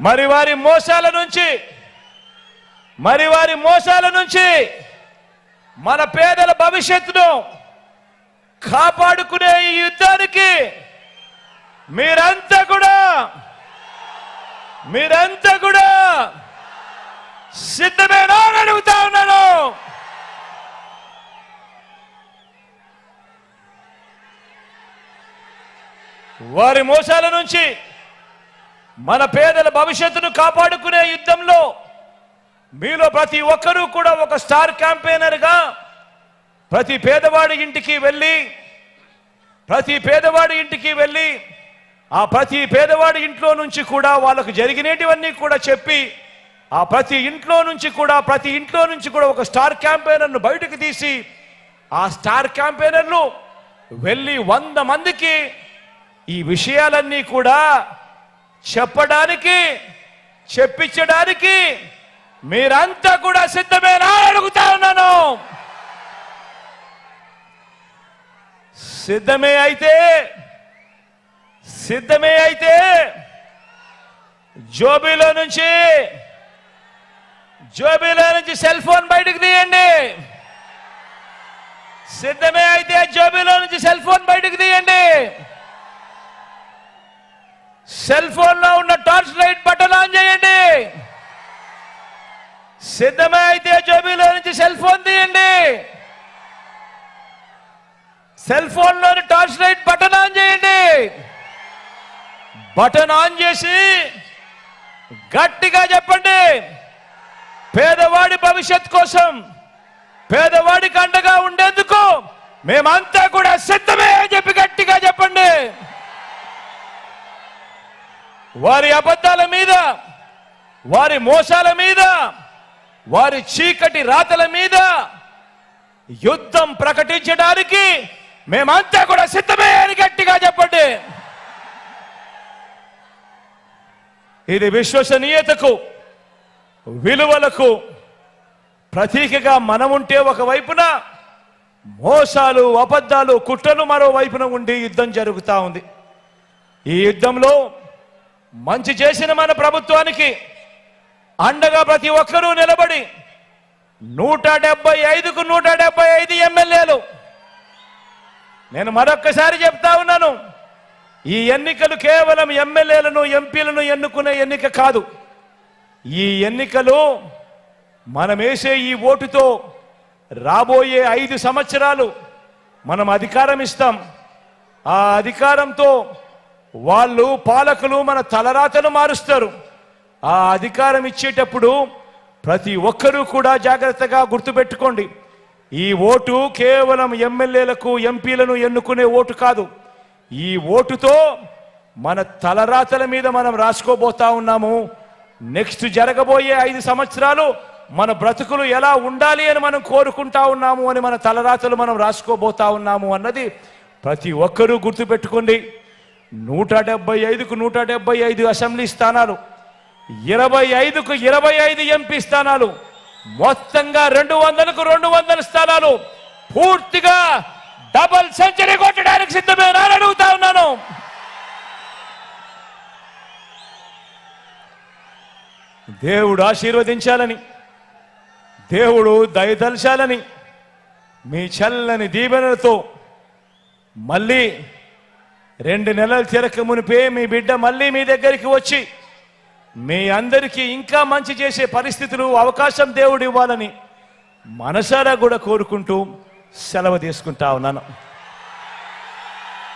మరి వారి మోసాల నుంచి మరి వారి మోసాల నుంచి మన పేదల భవిష్యత్తును కాపాడుకునే ఈ యుద్ధానికి మీరంతా కూడా మీరంతా కూడా సిద్ధమేనా అని అడుగుతా ఉన్నాను. వారి మోసాల నుంచి మన పేదల భవిష్యత్తును కాపాడుకునే యుద్ధంలో మీలో ప్రతి ఒక్కరూ కూడా ఒక స్టార్ క్యాంపెయినర్గా ప్రతి పేదవాడి ఇంటికి వెళ్ళి ప్రతి పేదవాడి ఇంటికి వెళ్ళి ఆ ప్రతి పేదవాడి ఇంట్లో నుంచి కూడా వాళ్ళకు జరిగినటివన్నీ కూడా చెప్పి ఆ ప్రతి ఇంట్లో నుంచి కూడా ప్రతి ఇంట్లో నుంచి కూడా ఒక స్టార్ క్యాంపెయినర్ను బయటకు తీసి ఆ స్టార్ క్యాంపెయినర్ను వెళ్ళి వంద మందికి ఈ విషయాలన్నీ కూడా చెప్పడానికి చెప్పించడానికి మీరంతా కూడా సిద్ధమేనా అడుగుతా ఉన్నాను. సిద్ధమే అయితే సిద్ధమే అయితే జోబీలో నుంచి జోబీలో నుంచి సెల్ ఫోన్ బయటకు తీయండి. సిద్ధమే అయితే జోబీలో నుంచి సెల్ ఫోన్ బయటకు తీయండి. సెల్ ఫోన్లో ఉన్న టార్చ్ లైట్ బటన్ ఆన్ చేయండి. సిద్ధమే అయితే జోబీలో నుంచి సెల్ ఫోన్ తీయండి. సెల్ ఫోన్లోని టార్చ్ లైట్ బటన్ ఆన్ చేయండి. బటన్ ఆన్ చేసి గట్టిగా చెప్పండి. పేదవాడి భవిష్యత్ కోసం పేదవాడికి అండగా ఉండేందుకు మేమంతా కూడా సిద్ధమే అని చెప్పి గట్టిగా చెప్పండి. వారి అబద్ధాల మీద వారి మోసాల మీద వారి చీకటి రాతల మీద యుద్ధం ప్రకటించడానికి మేమంతా కూడా సిద్ధమే అని గట్టిగా చెప్పండి. ఇది విశ్వసనీయతకు విలువలకు ప్రతీకగా మనముంటే ఒకవైపున మోసాలు అబద్ధాలు కుట్రలు మరోవైపున ఉండి యుద్ధం జరుగుతూ ఉంది. ఈ యుద్ధంలో మంచి చేసిన మన ప్రభుత్వానికి అండగా ప్రతి ఒక్కరూ నిలబడి నూట డెబ్బై ఐదుకు నూట డెబ్బై ఐదు ఎమ్మెల్యేలు. నేను మరొక్కసారి చెప్తా ఉన్నాను ఈ ఎన్నికలు కేవలం ఎమ్మెల్యేలను ఎంపీలను ఎన్నుకునే ఎన్నిక కాదు. ఈ ఎన్నికలు మనం వేసే ఈ ఓటుతో రాబోయే ఐదు సంవత్సరాలు మనం అధికారం ఇస్తాం. ఆ అధికారంతో వాళ్ళు పాలకులు మన తలరాతను మారుస్తారు. ఆ అధికారం ఇచ్చేటప్పుడు ప్రతి ఒక్కరూ కూడా జాగ్రత్తగా గుర్తుపెట్టుకోండి. ఈ ఓటు కేవలం ఎమ్మెల్యేలకు ఎంపీలను ఎన్నుకునే ఓటు కాదు. ఈ ఓటుతో మన తలరాతల మీద మనం రాసుకోబోతా ఉన్నాము. నెక్స్ట్ జరగబోయే ఐదు సంవత్సరాలు మన బ్రతుకులు ఎలా ఉండాలి అని మనం కోరుకుంటా ఉన్నాము అని మన తలరాతలు మనం రాసుకోబోతా ఉన్నాము అన్నది ప్రతి ఒక్కరూ గుర్తుపెట్టుకోండి. నూట డెబ్బై ఐదుకు నూట డెబ్బై ఐదు అసెంబ్లీ స్థానాలు ఇరవై ఐదుకు ఇరవై ఐదు ఎంపీ స్థానాలు మొత్తంగా రెండు వందలకు రెండు వందల స్థానాలు. పూర్తిగా డబల్ సెంచరీ కొట్టడానికి సిద్ధమే అని అడుగుతా ఉన్నాను. దేవుడు ఆశీర్వదించాలని దేవుడు దయదల్చాలని మీ చల్లని దీవెనలతో మళ్ళీ రెండు నెలలు తిరక మునిపే మీ బిడ్డ మళ్ళీ మీ దగ్గరికి వచ్చి మీ అందరికీ ఇంకా మంచి చేసే పరిస్థితులు అవకాశం దేవుడు ఇవ్వాలని మనసారా కూడా కోరుకుంటూ సెలవు తీసుకుంటా ఉన్నాను.